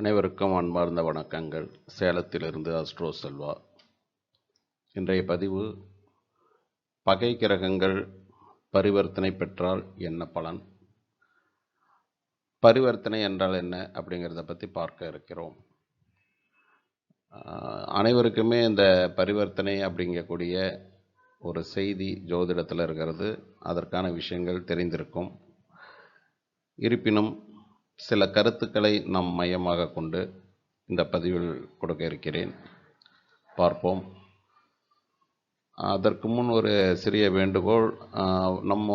அனைவருக்கும் அன்பார்ந்த வணக்கங்கள். சேலத்திலிருந்து அஸ்ட்ரோ செல்வா. இன்றைய பதிவு பகை கிரகங்கள் பரிவர்த்தனை பெற்றால் என்ன பலன்? பரிவர்த்தனை என்றால் என்ன அப்படிங்கிறத பற்றி பார்க்க இருக்கிறோம். அனைவருக்குமே இந்த பரிவர்த்தனை அப்படிங்கக்கூடிய ஒரு செய்தி ஜோதிடத்தில் இருக்கிறது. அதற்கான விஷயங்கள் தெரிந்திருக்கும். இருப்பினும் சில கருத்துக்களை நாம் மையமாக கொண்டு இந்த பதிவில் கொடுக்க இருக்கிறேன். பார்ப்போம். அதற்கு முன் ஒரு சிறிய வேண்டுகோள். நம்ம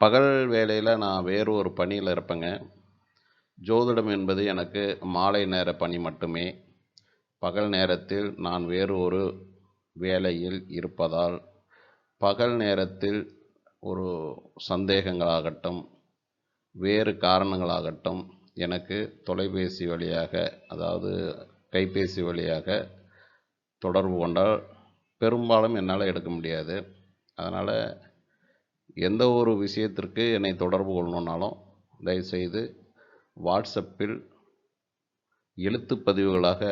பகல் வேளையில் நான் வேறு ஒரு பணியில் இருப்பேங்க. ஜோதிடம் என்பது எனக்கு மாலை நேர பணி மட்டுமே. பகல் நேரத்தில் நான் வேறு ஒரு வேலையில் இருப்பதால் பகல் நேரத்தில் ஒரு சந்தேகங்களாகட்டும் வேறு காரணங்களாகட்டும் எனக்கு தொலைபேசி வழியாக அதாவது கைபேசி வழியாக தொடர்பு கொண்டால் பெரும்பாலும் என்னால் எடுக்க முடியாது. அதனால் எந்த ஒரு விஷயத்திற்கு என்னை தொடர்பு கொள்ளணுன்னாலும் தயவுசெய்து வாட்ஸ்அப்பில் எழுத்து பதிவுகளாக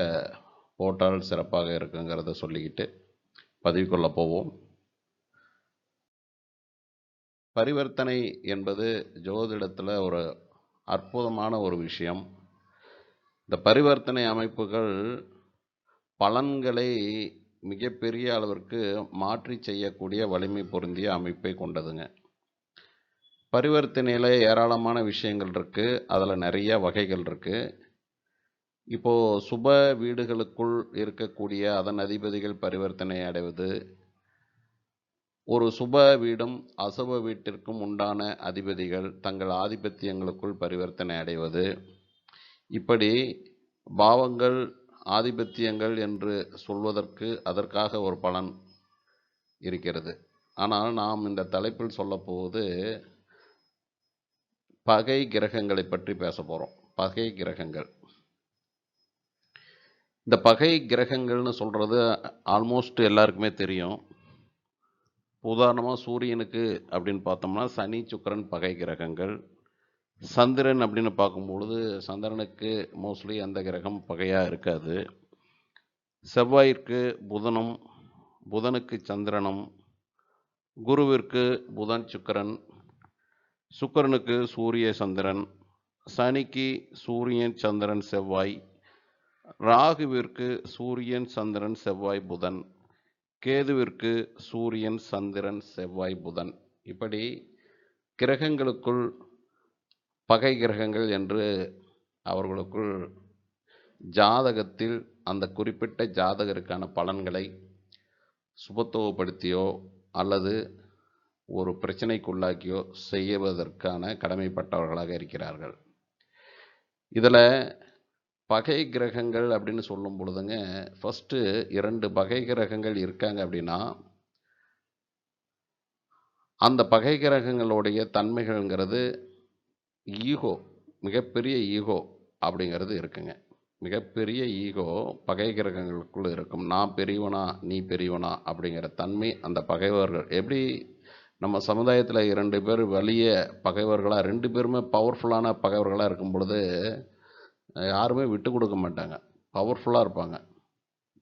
போட்டால் சிறப்பாக இருக்குங்கிறத சொல்லிக்கிட்டு பதிவு கொள்ள போவோம். பரிவர்த்தனை என்பது ஜோதிடத்தில் ஒரு அற்புதமான ஒரு விஷயம். இந்த பரிவர்த்தனை அமைப்புகள் பலன்களை மிகப்பெரிய அளவிற்கு மாற்றி செய்யக்கூடிய வலிமை பொருந்திய அமைப்பை கொண்டதுங்க. பரிவர்த்தனையில் ஏராளமான விஷயங்கள் இருக்குது அதில் நிறைய வகைகள் இருக்குது இப்போது சுப வீடுகளுக்குள் இருக்கக்கூடிய அதன் அதிபதிகள் பரிவர்த்தனை அடைவது ஒரு சுப வீடும் அசுப வீட்டிற்கும் உண்டான அதிபதிகள் தங்கள் ஆதிபத்தியங்களுக்குள் பரிவர்த்தனை அடைவது. இப்படி பாவங்கள் ஆதிபத்தியங்கள் என்று சொல்வதற்கு அதற்காக ஒரு பலன் இருக்கிறது. ஆனால் நாம் இந்த தலைப்பில் சொல்லப்போவது பகை கிரகங்களை பற்றி பேச போகிறோம் பகை கிரகங்கள். இந்த பகை கிரகங்கள்னு சொல்கிறது ஆல்மோஸ்ட் எல்லாருக்குமே தெரியும். உதாரணமாக சூரியனுக்கு அப்படின்னு பார்த்தோம்னா சனி சுக்கரன் பகை கிரகங்கள். சந்திரன் அப்படின்னு பார்க்கும்பொழுது சந்திரனுக்கு மோஸ்ட்லி அந்த கிரகம் பகையாக இருக்காது. செவ்வாயிற்கு புதனும் புதனுக்கு சந்திரனும் குருவிற்கு புதன் சுக்கிரன் சுக்கிரனுக்கு சூரிய சந்திரன் சனிக்கு சூரியன் சந்திரன் செவ்வாய் ராகுவிற்கு சூரியன் சந்திரன் செவ்வாய் புதன். கேதுவிற்கு சூரியன் சந்திரன் செவ்வாய் புதன். இப்படி கிரகங்களுக்குள் பகை கிரகங்கள் என்று அவர்களுக்குள் ஜாதகத்தில் அந்த குறிப்பிட்ட ஜாதகருக்கான பலன்களை சுபத்துவப்படுத்தியோ அல்லது ஒரு பிரச்சனைக்குள்ளாக்கியோ செய்வதற்கான கடமைப்பட்டவர்களாக இருக்கிறார்கள். இதில் பகை கிரகங்கள் அப்படின்னு சொல்லும் பொழுதுங்க ஃபஸ்ட்டு இரண்டு பகை கிரகங்கள் இருக்காங்க அப்படின்னா அந்த பகை கிரகங்களுடைய தன்மைகள்ங்கிறது ஈகோ மிகப்பெரிய ஈகோ அப்படிங்கிறது இருக்குங்க. மிகப்பெரிய ஈகோ பகை கிரகங்களுக்குள்ளே இருக்கும். நான் பெரியவனா நீ பெரியவனா அப்படிங்கிற தன்மை அந்த பகைவர்கள். எப்படி நம்ம சமுதாயத்தில் இரண்டு பேர் வலிய பகைவர்களாக ரெண்டு பேருமே பவர்ஃபுல்லான பகைவர்களாக இருக்கும் பொழுது யாருமே விட்டு கொடுக்க மாட்டாங்க. பவர்ஃபுல்லாக இருப்பாங்க.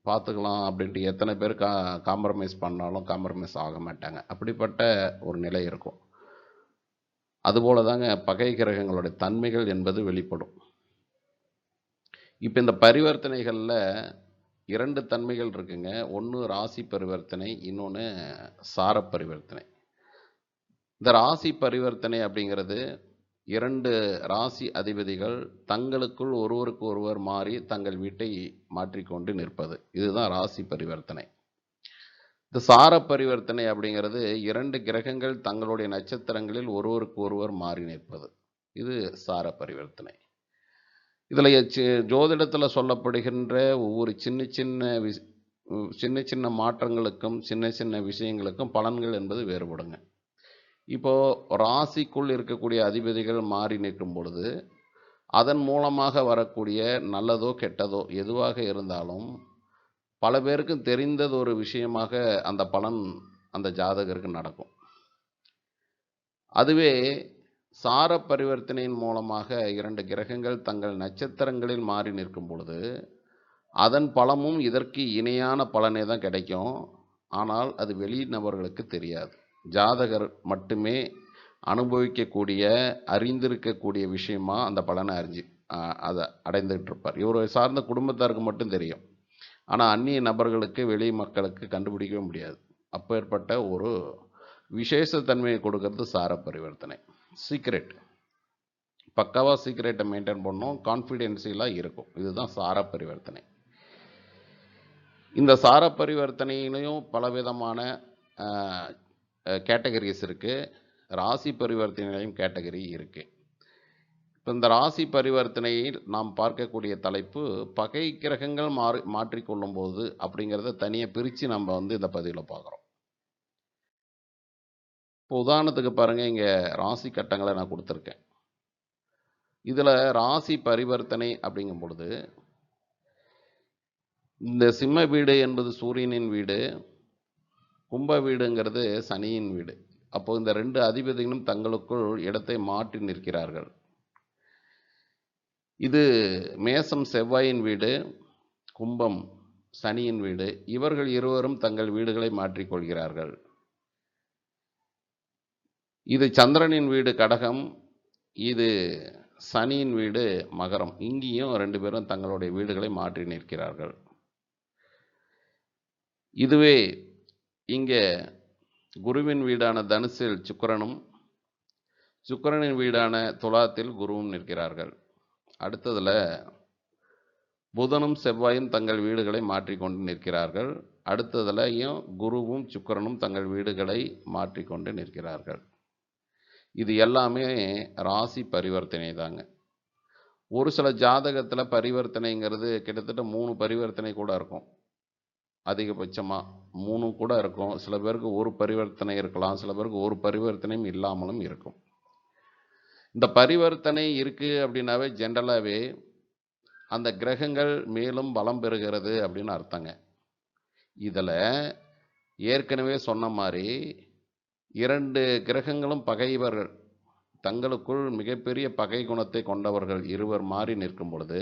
பார்த்துக்கலாம் அப்படின்ட்டு எத்தனை பேர் கா காம்ப்ரமைஸ் பண்ணாலும் காம்ப்ரமைஸ் ஆக மாட்டாங்க. அப்படிப்பட்ட ஒரு நிலை இருக்கும். அதுபோல தாங்க பகை கிரகங்களுடைய தன்மைகள் என்பது வெளிப்படும். இப்போ இந்த பரிவர்த்தனைகளில் இரண்டு தன்மைகள் இருக்குங்க. ஒன்று ராசி பரிவர்த்தனை இன்னொன்று சார பரிவர்த்தனை. இந்த ராசி பரிவர்த்தனை அப்படிங்கிறது இரண்டு ராசி அதிபதிகள் தங்களுக்குள் ஒருவருக்கு ஒருவர் மாறி தங்கள் வீட்டை மாற்றிக்கொண்டு நிற்பது. இதுதான் ராசி பரிவர்த்தனை. இந்த சார பரிவர்த்தனை அப்படிங்கிறது இரண்டு கிரகங்கள் தங்களுடைய நட்சத்திரங்களில் ஒருவருக்கு ஒருவர் மாறி நிற்பது. இது சார பரிவர்த்தனை. இதில் ஜோதிடத்தில் சொல்லப்படுகின்ற ஒவ்வொரு சின்ன சின்ன சின்ன சின்ன மாற்றங்களுக்கும் சின்ன சின்ன விஷயங்களுக்கும் பலன்கள் என்பது வேறுபடுங்க. இப்போது ராசிக்குள் இருக்கக்கூடிய அதிபதிகள் மாறி நிற்கும் பொழுது அதன் மூலமாக வரக்கூடிய நல்லதோ கெட்டதோ எதுவாக இருந்தாலும் பல பேருக்கும் தெரிந்தது ஒரு விஷயமாக அந்த பலன் அந்த ஜாதகருக்கு நடக்கும். அதுவே சார பரிவர்த்தனையின் மூலமாக இரண்டு கிரகங்கள் தங்கள் நட்சத்திரங்களில் மாறி நிற்கும் பொழுது அதன் பலமும் இதற்கு இணையான பலனே தான் கிடைக்கும். ஆனால் அது வெளி நபர்களுக்கு தெரியாது. ஜாதகர் மட்டுமே அனுபவிக்கக்கூடிய அறிந்திருக்கக்கூடிய விஷயமா அந்த பலனை அறிஞ்சு அதை அடைந்துகிட்டு இருப்பார் இவரை சார்ந்த குடும்பத்தாருக்கு மட்டும் தெரியும். ஆனால் அந்நிய நபர்களுக்கு வெளி மக்களுக்கு கண்டுபிடிக்கவே முடியாது. அப்பேற்பட்ட ஒரு விசேஷத்தன்மையை கொடுக்கறது சார பரிவர்த்தனை. சீக்ரெட். பக்காவாக சீக்ரெட்டை மெயின்டைன் பண்ணோம் கான்ஃபிடென்சியலாக இருக்கும். இதுதான் சார பரிவர்த்தனை. இந்த சார பரிவர்த்தனையிலையும் பலவிதமான கேட்டகரிஸ் இருக்குது ராசி பரிவர்த்தனையிலையும் கேட்டகரி இருக்குது இப்போ இந்த ராசி பரிவர்த்தனையில் நாம் பார்க்கக்கூடிய தலைப்பு பகை கிரகங்கள் மாறி மாற்றிக்கொள்ளும் போது அப்படிங்கிறத தனியாக பிரித்து நம்ம வந்து இந்த பதிவில் பார்க்குறோம். இப்போ உதாரணத்துக்கு பாருங்கள் இங்கே ராசி கட்டங்களை நான் கொடுத்துருக்கேன். இதில் ராசி பரிவர்த்தனை அப்படிங்கும் பொழுது இந்த சிம்ம வீடு என்பது சூரியனின் வீடு கும்ப வீடுங்கிறது சனியின் வீடு. அப்போ இந்த ரெண்டு அதிபதிகளும் தங்களுக்குள் இடத்தை மாற்றி நிற்கிறார்கள். இது மேசம் செவ்வாயின் வீடு கும்பம் சனியின் வீடு. இவர்கள் இருவரும் தங்கள் வீடுகளை மாற்றிக்கொள்கிறார்கள். இது சந்திரனின் வீடு கடகம் இது சனியின் வீடு மகரம். இங்கேயும் ரெண்டு பேரும் தங்களுடைய வீடுகளை மாற்றி நிற்கிறார்கள். இதுவே இங்கே குருவின் வீடான தனுசில் சுக்கரனும் சுக்கரனின் வீடான துலாத்தில் குருவும் நிற்கிறார்கள். அடுத்ததில் புதனும் செவ்வாயும் தங்கள் வீடுகளை மாற்றிக்கொண்டு நிற்கிறார்கள். அடுத்ததுலையும் குருவும் சுக்கிரனும் தங்கள் வீடுகளை மாற்றிக்கொண்டு நிற்கிறார்கள். இது எல்லாமே ராசி பரிவர்த்தனை தாங்க. ஒரு சில ஜாதகத்தில் பரிவர்த்தனைங்கிறது கிட்டத்தட்ட மூணு பரிவர்த்தனை கூட இருக்கும். அதிகபட்சமாக மூணும் கூட இருக்கும். சில பேருக்கு ஒரு பரிவர்த்தனை இருக்கலாம். சில பேருக்கு ஒரு பரிவர்த்தனையும் இல்லாமலும் இருக்கும். இந்த பரிவர்த்தனை இருக்குது அப்படின்னாவே ஜென்ரலாகவே அந்த கிரகங்கள் மேலும் பலம் பெறுகிறது அப்படின்னு அர்த்தங்க. இதில் ஏற்கனவே சொன்ன மாதிரி இரண்டு கிரகங்களும் பகைவர்கள் தங்களுக்குள் மிகப்பெரிய பகை குணத்தை கொண்டவர்கள் இருவர் மாறி நிற்கும் பொழுது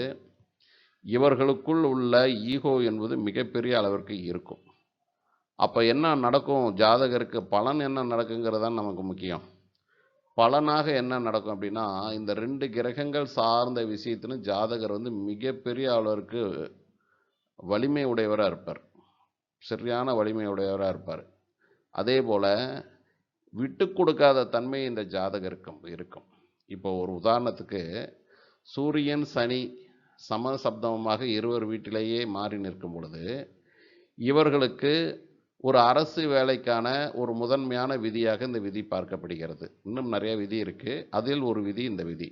இவர்களுக்குள் உள்ள ஈகோ என்பது மிகப்பெரிய அளவிற்கு இருக்கும். அப்போ என்ன நடக்கும்? ஜாதகருக்கு பலன் என்ன நடக்குங்கிறது தான் நமக்கு முக்கியம். பலனாக என்ன நடக்கும் அப்படின்னா இந்த ரெண்டு கிரகங்கள் சார்ந்த விஷயத்திலும் ஜாதகர் வந்து மிகப்பெரிய அளவிற்கு வலிமை உடையவராக இருப்பார். சரியான வலிமை உடையவராக இருப்பார். அதே போல் விட்டு கொடுக்காத தன்மை இந்த ஜாதகருக்கும் இருக்கும். இப்போ ஒரு உதாரணத்துக்கு சூரியன் சனி சம சப்தமமாக இருவர் வீட்டிலேயே மாறி நிற்கும் பொழுது இவர்களுக்கு ஒரு அரசு வேலைக்கான ஒரு முதன்மையான விதியாக இந்த விதி பார்க்கப்படுகிறது. இன்னும் நிறைய விதி இருக்குது அதில் ஒரு விதி இந்த விதி.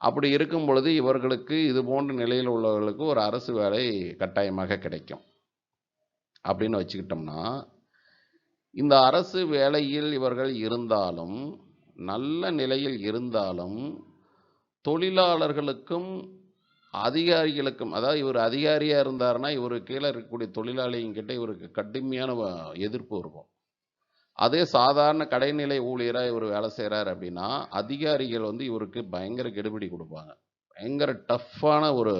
அப்படி இருக்கும் பொழுது இவர்களுக்கு இது போன்ற நிலையில் உள்ளவர்களுக்கு ஒரு அரசு வேலை கட்டாயமாக கிடைக்கும். அப்படின்னு வச்சுக்கிட்டோம்னா இந்த அரசு வேலையில் இவர்கள் இருந்தாலும் நல்ல நிலையில் இருந்தாலும் தொழிலாளர்களுக்கும் அதிகாரிகளுக்கும் அதாவது இவர் அதிகாரியாக இருந்தாருன்னா இவர் கீழே இருக்கக்கூடிய தொழிலாளிங்கிட்ட இவருக்கு கடுமையான எதிர்ப்பு இருக்கும். அதே சாதாரண கடைநிலை ஊழியராக இவர் வேலை செய்கிறார் அப்படின்னா அதிகாரிகள் வந்து இவருக்கு பயங்கர கெடுபிடி கொடுப்பாங்க. பயங்கர டஃப்பான ஒரு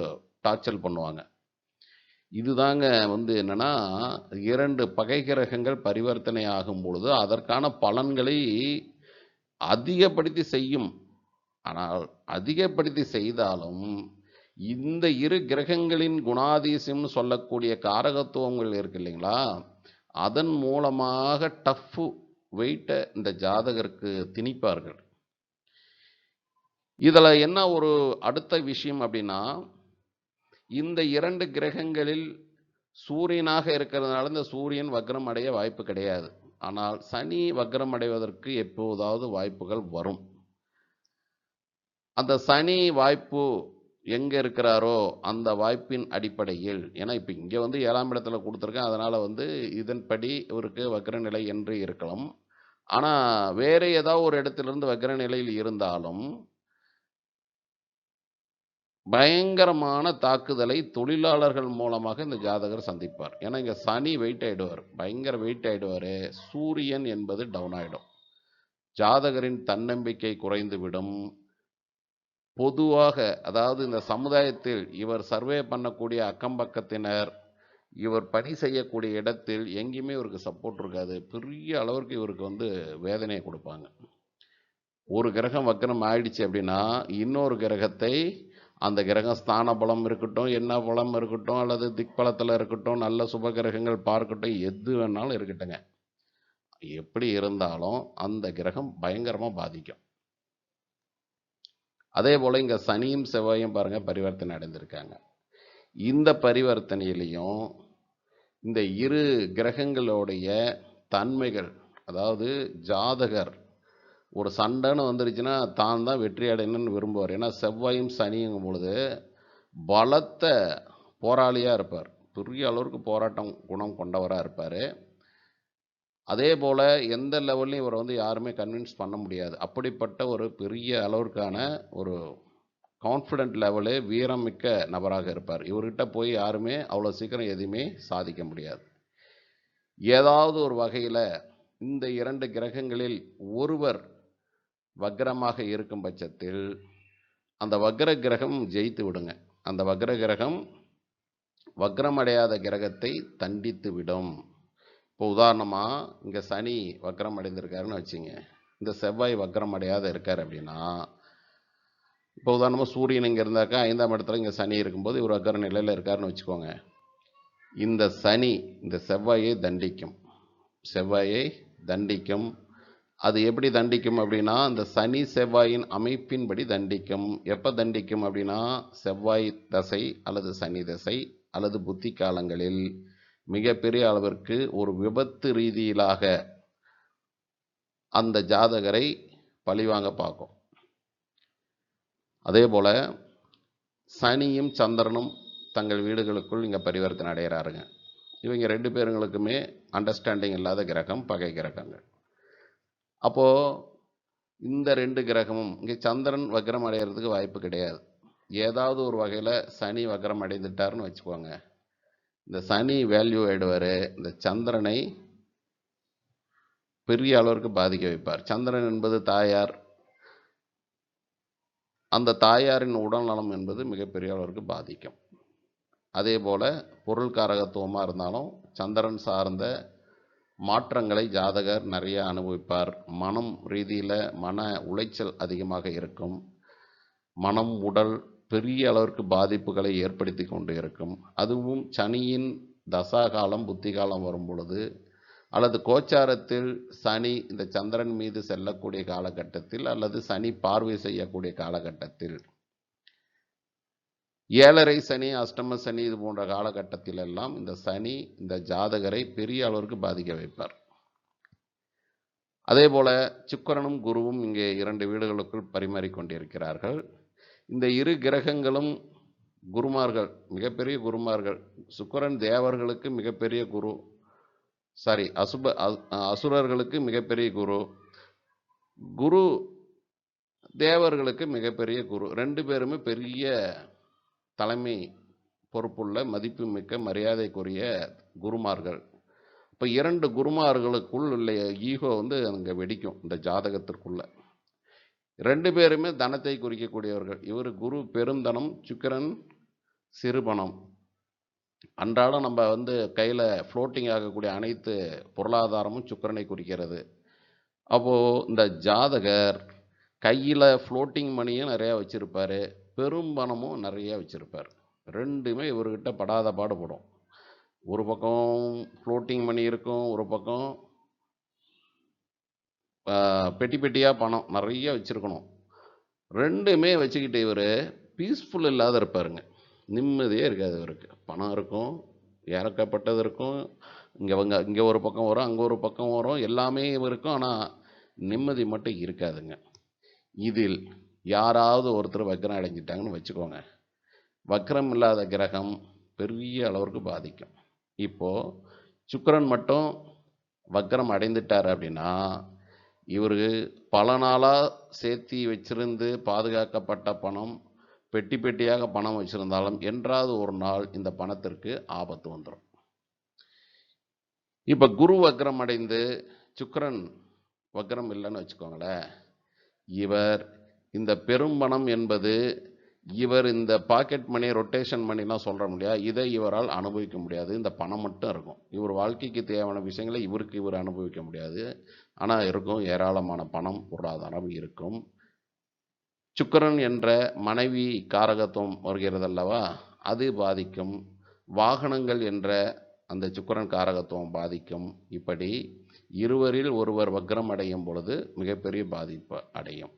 டார்ச்சல் பண்ணுவாங்க. இதுதாங்க வந்து என்னென்னா இரண்டு பகை கிரகங்கள் பரிவர்த்தனை ஆகும் பொழுது அதற்கான பலன்களை அதிகப்படுத்தி செய்யும். ஆனால் அதிகப்படுத்தி செய்தாலும் இந்த இரு கிரகங்களின் குணாதிசயம்னு சொல்லக்கூடிய காரகத்துவங்கள் இருக்கு இல்லைங்களா? அதன் மூலமாக டஃப்பு வெயிட்டை இந்த ஜாதகருக்கு திணிப்பார்கள். இதில் என்ன ஒரு அடுத்த விஷயம் அப்படின்னா இந்த இரண்டு கிரகங்களில் சூரியனாக இருக்கிறதுனால இந்த சூரியன் வக்ரம் அடைய வாய்ப்பு கிடையாது. ஆனால் சனி வக்ரம் அடைவதற்கு எப்போதாவது வாய்ப்புகள் வரும். அந்த சனி வாய்ப்பு எங்கே இருக்கிறாரோ அந்த வாய்ப்பின் அடிப்படையில். ஏன்னா இப்போ இங்கே வந்து ஏழாம் இடத்துல கொடுத்துருக்கேன். அதனால் வந்து இதன்படி இவருக்கு வக்கிர நிலை என்று இருக்கலாம். ஆனால் வேறு ஏதாவது ஒரு இடத்திலிருந்து வக்ர நிலையில் இருந்தாலும் பயங்கரமான தாக்குதலை தொழிலாளர்கள் மூலமாக இந்த ஜாதகர் சந்திப்பார். ஏன்னா இங்கே சனி வெயிட் ஆகிடுவார் பயங்கர வெயிட் ஆகிடுவார் சூரியன் என்பது டவுன் ஆகிடும் ஜாதகரின் தன்னம்பிக்கை குறைந்துவிடும். பொதுவாக அதாவது இந்த சமுதாயத்தில் இவர் சர்வே பண்ணக்கூடிய அக்கம் பக்கத்தினர் இவர் பணி செய்யக்கூடிய இடத்தில் எங்கேயுமே இவருக்கு சப்போர்ட் இருக்காது. பெரிய அளவிற்கு இவருக்கு வந்து வேதனையை கொடுப்பாங்க. ஒரு கிரகம் வக்கரம் ஆயிடுச்சு அப்படின்னா இன்னொரு கிரகத்தை அந்த கிரகம் ஸ்தான பலம் இருக்கட்டும் என்ன பலம் இருக்கட்டும் அல்லது திக்பலத்தில் இருக்கட்டும் நல்ல சுப கிரகங்கள் பார்க்கட்டும் எது வேணாலும் இருக்கட்டுங்க. எப்படி இருந்தாலும் அந்த கிரகம் பயங்கரமாக பாதிக்கும். அதே போல் இங்கே சனியும் செவ்வாயும் பாருங்கள் பரிவர்த்தனை அடைந்திருக்காங்க. இந்த பரிவர்த்தனையிலையும் இந்த இரு கிரகங்களுடைய தன்மைகள் அதாவது ஜாதகர் ஒரு சண்டைன்னு வந்துருச்சுன்னா தான் தான் வெற்றி அடையணும்னு விரும்புவார். ஏன்னா செவ்வாயும் சனிங்கும் பொழுது பலத்த போராளியாக இருப்பார். பெரிய அளவுக்கு போராட்டம் குணம் கொண்டவராக இருப்பார். அதே போல் எந்த லெவல்லையும் இவரை வந்து யாருமே கன்வின்ஸ் பண்ண முடியாது. அப்படிப்பட்ட ஒரு பெரிய அளவிற்கான ஒரு கான்ஃபிடென்ட் லெவலு வீரமிக்க நபராக இருப்பார். இவர்கிட்ட போய் யாருமே அவ்வளோ சீக்கிரம் எதுவுமே சாதிக்க முடியாது. ஏதாவது ஒரு வகையில் இந்த இரண்டு கிரகங்களில் ஒருவர் வக்ரமாக இருக்கும் பட்சத்தில் அந்த வக்ர கிரகம் ஜெயித்து விடுங்க. அந்த வக்ர கிரகம் வக்ரமடையாத கிரகத்தை தண்டித்து விடும். இப்போ உதாரணமாக இங்கே சனி வக்கரம் அடைந்திருக்காருன்னு வச்சுங்க. இந்த செவ்வாய் வக்கரம் அடையாத இருக்கார் அப்படின்னா இப்போ உதாரணமாக சூரியன் இங்கே இருந்தாக்கா ஐந்தாம் இடத்துல இங்கே சனி இருக்கும்போது இவர் வக்ர நிலையில் இருக்காருன்னு வச்சுக்கோங்க. இந்த சனி இந்த செவ்வாயை தண்டிக்கும். செவ்வாயை தண்டிக்கும். அது எப்படி தண்டிக்கும் அப்படின்னா இந்த சனி செவ்வாயின் அமைப்பின்படி தண்டிக்கும். எப்போ தண்டிக்கும் அப்படின்னா செவ்வாய் தசை அல்லது சனி தசை அல்லது புத்தி காலங்களில் மிகப்பெரிய அளவிற்கு ஒரு விபத்து ரீதியிலாக அந்த ஜாதகரை பழிவாங்க பார்க்கும். அதே போல் சனியும் சந்திரனும் தங்கள் வீடுகளுக்குள் இங்கே பரிவர்த்தனை அடைகிறாருங்க இவங்க ரெண்டு பேருங்களுக்குமே அண்டர்ஸ்டாண்டிங் இல்லாத கிரகம் பகை கிரகங்கள். அப்போது இந்த ரெண்டு கிரகமும் இங்கே சந்திரன் வக்ரம் அடைகிறதுக்கு வாய்ப்பு கிடையாது. ஏதாவது ஒரு வகையில் சனி வக்ரம் அடைந்துட்டாருன்னு வச்சுக்கோங்க. இந்த சனி வேல்யூ ஆயிடுவார். இந்த சந்திரனை பெரிய அளவிற்கு பாதிக்க வைப்பார். சந்திரன் என்பது தாயார். அந்த தாயாரின் உடல்நலம் என்பது மிகப்பெரிய அளவிற்கு பாதிக்கும். அதே போல் பொருள்காரகத்துவமாக இருந்தாலும் சந்திரன் சார்ந்த மாற்றங்களை ஜாதகர் நிறைய அனுபவிப்பார். மனம் ரீதியில் மன உளைச்சல் அதிகமாக இருக்கும். மனம் உடல் பெரிய அளவிற்கு பாதிப்புகளை ஏற்படுத்தி கொண்டு இருக்கும். அதுவும் சனியின் தசாகாலம் புத்தி காலம் வரும் பொழுது அல்லது கோச்சாரத்தில் சனி இந்த சந்திரன் மீது செல்லக்கூடிய காலகட்டத்தில் அல்லது சனி பார்வை செய்யக்கூடிய காலகட்டத்தில். ஏழரை சனி அஷ்டம சனி இது போன்ற காலகட்டத்தில் எல்லாம் இந்த சனி இந்த ஜாதகரை பெரிய அளவிற்கு பாதிக்க வைப்பார். அதே போல சுக்கிரனும் குருவும் இங்கே இரண்டு வீடுகளுக்குள் பரிமாறிக்கொண்டிருக்கிறார்கள் இந்த இரு கிரகங்களும் குருமார்கள் மிகப்பெரிய குருமார்கள். சுக்கரன் தேவர்களுக்கு மிகப்பெரிய குரு. சாரி அசுப அ- அசுரர்களுக்கு மிகப்பெரிய குரு. குரு தேவர்களுக்கு மிகப்பெரிய குரு. ரெண்டு பேருமே பெரிய தலைமை பொறுப்புள்ள மதிப்புமிக்க மரியாதைக்குரிய குருமார்கள். இப்போ இரண்டு குருமார்களுக்குள் உள்ள ஈகோ வந்து அங்கே வெடிக்கும் இந்த ஜாதகத்திற்குள்ளே. ரெண்டு பேருமே தனத்தை குறிக்கக்கூடியவர்கள். இவர் குரு பெருந்தனம் சுக்கிரன் சிறுபணம். அன்றாடம் நம்ம வந்து கையில் ஃப்ளோட்டிங் ஆகக்கூடிய அனைத்து பொருளாதாரமும் சுக்கிரனை குறிக்கிறது. அப்போது இந்த ஜாதகர் கையில் ஃப்ளோட்டிங் மணியும் நிறையா வச்சுருப்பார் பெரும் பணமும் நிறையா வச்சுருப்பார். ரெண்டுமே இவர்கிட்ட படாத பாடுபடும். ஒரு பக்கம் ஃப்ளோட்டிங் மணி இருக்கும் ஒரு பக்கம் பெட்டி பெட்டியாக பணம் நிறைய வச்சுருக்கணும். ரெண்டுமே வச்சுக்கிட்டு இவர் பீஸ்ஃபுல் இல்லாத இருப்பாருங்க. நிம்மதியே இருக்காது இவருக்கு. பணம் இருக்கும் இறக்கப்பட்டது இருக்கும். இங்கே அவங்க இங்கே ஒரு பக்கம் வரும் அங்கே ஒரு பக்கம் வரும். எல்லாமே இருக்கும் ஆனால் நிம்மதி மட்டும் இருக்காதுங்க. இதில் யாராவது ஒருத்தர் வக்கரம் அடைஞ்சிட்டாங்கன்னு வச்சுக்கோங்க. வக்கரம் இல்லாத கிரகம் பெரிய அளவிற்கு பாதிக்கும். இப்போது சுக்கரன் மட்டும் வக்கரம் அடைந்துட்டார் அப்படின்னா இவர் பல நாளாக சேர்த்து வச்சிருந்து பாதுகாக்கப்பட்ட பணம் பெட்டி பெட்டியாக பணம் வச்சுருந்தாலும் என்றாவது ஒரு நாள் இந்த பணத்திற்கு ஆபத்து வந்துடும் இப்போ குரு வக்ரம் அடைந்து சுக்கரன் வக்ரம் இல்லைன்னு வச்சுக்கோங்களேன். இவர் இந்த பெரும் பணம் என்பது இவர் இந்த பாக்கெட் மணி ரொட்டேஷன் மணிலாம் சொல்கிற முடியாது இதை இவரால் அனுபவிக்க முடியாது. இந்த பணம் மட்டும் இருக்கும். இவர் வாழ்க்கைக்கு தேவையான விஷயங்களை இவருக்கு இவர் அனுபவிக்க முடியாது. ஆனால் இருக்கும் ஏராளமான பணம் பொருளாதாரம் இருக்கும். சுக்கிரன் என்ற மனைவி காரகத்துவம் வருகிறது அல்லவா அது பாதிக்கும். வாகனங்கள் என்ற அந்த சுக்கரன் காரகத்துவம் பாதிக்கும். இப்படி இருவரில் ஒருவர் வக்ரம் அடையும் பொழுது மிகப்பெரிய பாதிப்பு அடையும்.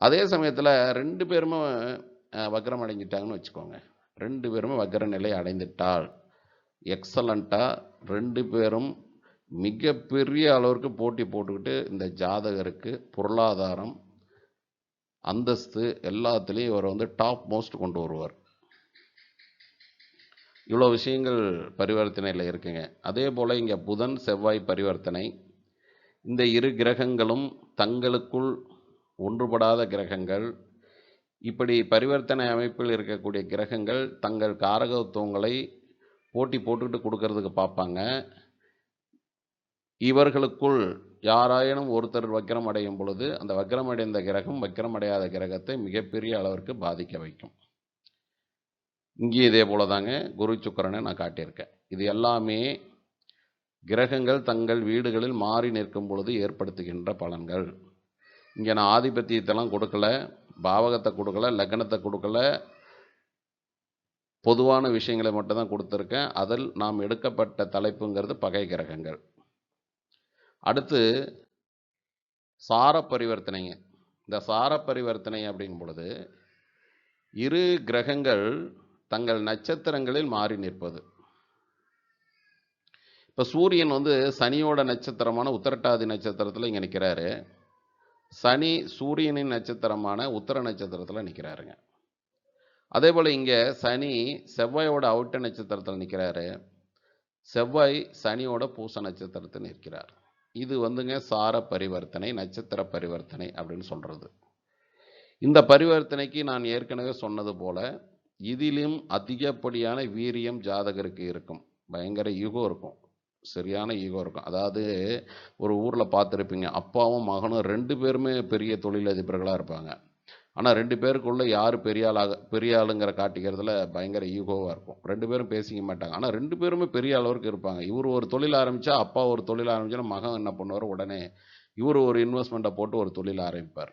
அதே சமயத்தில் ரெண்டு பேருமே வக்ரம் அடைஞ்சிட்டாங்கன்னு வச்சுக்கோங்க. ரெண்டு பேருமே வக்ர நிலை அடைந்துட்டால் எக்ஸலண்ட்டாக ரெண்டு பேரும் மிகப்பெரிய அளவிற்கு போட்டி போட்டுக்கிட்டு இந்த ஜாதகருக்கு பொருளாதாரம் அந்தஸ்து எல்லாத்துலேயும் இவர் வந்து டாப் மோஸ்ட் கொண்டு வருவார். இவ்வளோ விஷயங்கள் பரிவர்த்தனையில் இருக்குங்க. அதே போல் இங்கே புதன் செவ்வாய் பரிவர்த்தனை. இந்த இரு கிரகங்களும் தங்களுக்குள் ஒன்றுபடாத கிரகங்கள். இப்படி பரிவர்த்தனை அமைப்பில் இருக்கக்கூடிய கிரகங்கள் தங்கள் காரகத்துவங்களை போட்டி போட்டுக்கிட்டு கொடுக்கறதுக்கு பார்ப்பாங்க. இவர்களுக்குள் யாராயினும் ஒருத்தர் வக்கிரம் அடையும் பொழுது அந்த வக்கிரம் அடைந்த கிரகம் வக்கிரம் அடையாத கிரகத்தை மிகப்பெரிய அளவிற்கு பாதிக்க வைக்கும். இங்கே இதே போல தாங்க குரு சுக்கிரனை நான் காட்டியிருக்கேன். இது எல்லாமே கிரகங்கள் தங்கள் வீடுகளில் மாறி நிற்கும் பொழுது ஏற்படுத்துகின்ற பலன்கள். இங்கே நான் ஆதிபத்தியத்தெல்லாம் கொடுக்கல பாவகத்தை கொடுக்கல லக்னத்தை கொடுக்கல. பொதுவான விஷயங்களை மட்டும்தான் கொடுத்துருக்கேன். அதில் நாம் எடுக்கப்பட்ட தலைப்புங்கிறது பகை கிரகங்கள். அடுத்து சார பரிவர்த்தனைங்க. இந்த சார பரிவர்த்தனை அப்படிங்கும் பொழுது இரு கிரகங்கள் தங்கள் நட்சத்திரங்களில் மாறி நிற்பது. இப்போ சூரியன் வந்து சனியோட நட்சத்திரமான உத்தரட்டாதி நட்சத்திரத்தில் இங்கே நிற்கிறாரு சனி சூரியனின் நட்சத்திரமான உத்தர நட்சத்திரத்தில் நிற்கிறாருங்க அதே போல் இங்கே சனி செவ்வாயோட அவுட்ட நட்சத்திரத்தில் நிற்கிறாரு செவ்வாய் சனியோட பூச நட்சத்திரத்தில் நிற்கிறார். இது வந்துங்க சார பரிவர்த்தனை நட்சத்திர பரிவர்த்தனை அப்படின்னு சொல்கிறது இந்த பரிவர்த்தனைக்கு நான் ஏற்கனவே சொன்னது போல் இதிலும் அதிகப்படியான வீரியம் ஜாதகருக்கு இருக்கும். பயங்கர ஈகோ இருக்கும். சரியான ஈகோ இருக்கும். அதாவது ஒரு ஊரில் பார்த்துருப்பீங்க அப்பாவும் மகனும் ரெண்டு பேருமே பெரிய தொழிலதிபர்களாக இருப்பாங்க. ஆனால் ரெண்டு பேருக்குள்ளே யார் பெரிய ஆளாக பெரிய ஆளுங்கிற காட்டிக்கிறதுல பயங்கர ஈகோவாக இருக்கும். ரெண்டு பேரும் பேசிக்க மாட்டாங்க. ஆனால் ரெண்டு பேருமே பெரிய அளவுக்கு இருப்பாங்க. இவர் ஒரு தொழில் ஆரம்பித்தா அப்பா ஒரு தொழில் ஆரம்பிச்சா மகன் என்ன பண்ணுவார்? உடனே இவர் ஒரு இன்வெஸ்ட்மெண்ட்டை போட்டு ஒரு தொழில் ஆரம்பிப்பார்.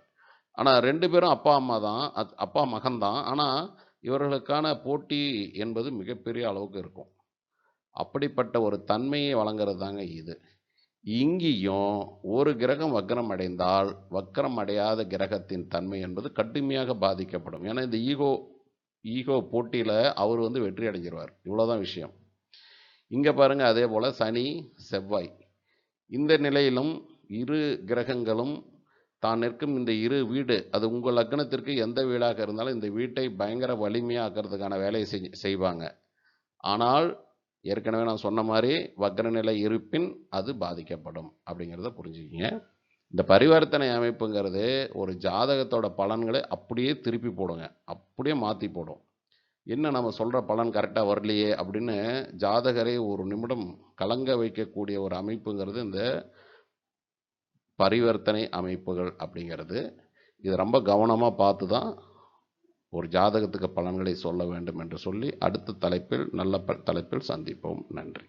ஆனால் ரெண்டு பேரும் அப்பா அம்மா தான். அத்- அப்பா மகன் தான். ஆனால் இவர்களுக்கான போட்டி என்பது மிகப்பெரிய அளவுக்கு இருக்கும். அப்படிப்பட்ட ஒரு தன்மையை வழங்குறது தாங்க இது. இங்கேயும் ஒரு கிரகம் வக்ரம் அடைந்தால் வக்ரம் அடையாத கிரகத்தின் தன்மை என்பது கடுமையாக பாதிக்கப்படும். ஏன்னா இந்த ஈகோ ஈகோ போட்டியில் அவர் வந்து வெற்றி அடைஞ்சிருவார். இவ்வளோதான் விஷயம். இங்கே பாருங்க அதே போல் சனி செவ்வாய். இந்த நிலையிலும் இரு கிரகங்களும் தான் நிற்கும் இந்த இரு வீடு. அது உங்கள் லக்னத்திற்கு எந்த வீடாக இருந்தாலும் இந்த வீட்டை பயங்கர வலிமையாக்கிறதுக்கான வேலையை செய் செய்வாங்க. ஆனால் ஏற்கனவே நான் சொன்ன மாதிரி வக்ரநிலை இருப்பின் அது பாதிக்கப்படும் அப்படிங்கிறத புரிஞ்சுக்கிங்க. இந்த பரிவர்த்தனை அமைப்புங்கிறது ஒரு ஜாதகத்தோட பலன்களை அப்படியே திருப்பி போடுங்க. அப்படியே மாற்றி போடும். என்ன நம்ம சொல்கிற பலன் கரெக்டாக வரலையே அப்படின்னு ஜாதகரை ஒரு நிமிடம் கலங்க வைக்கக்கூடிய ஒரு அமைப்புங்கிறது இந்த பரிவர்த்தனை அமைப்புகள் அப்படிங்கிறது. இது ரொம்ப கவனமாக பார்த்து தான் ஒரு ஜாதகத்துக்கு பலன்களை சொல்ல வேண்டும் என்று சொல்லி அடுத்த தலைப்பில் நல்ல ப- தலைப்பில் சந்திப்போம். நன்றி.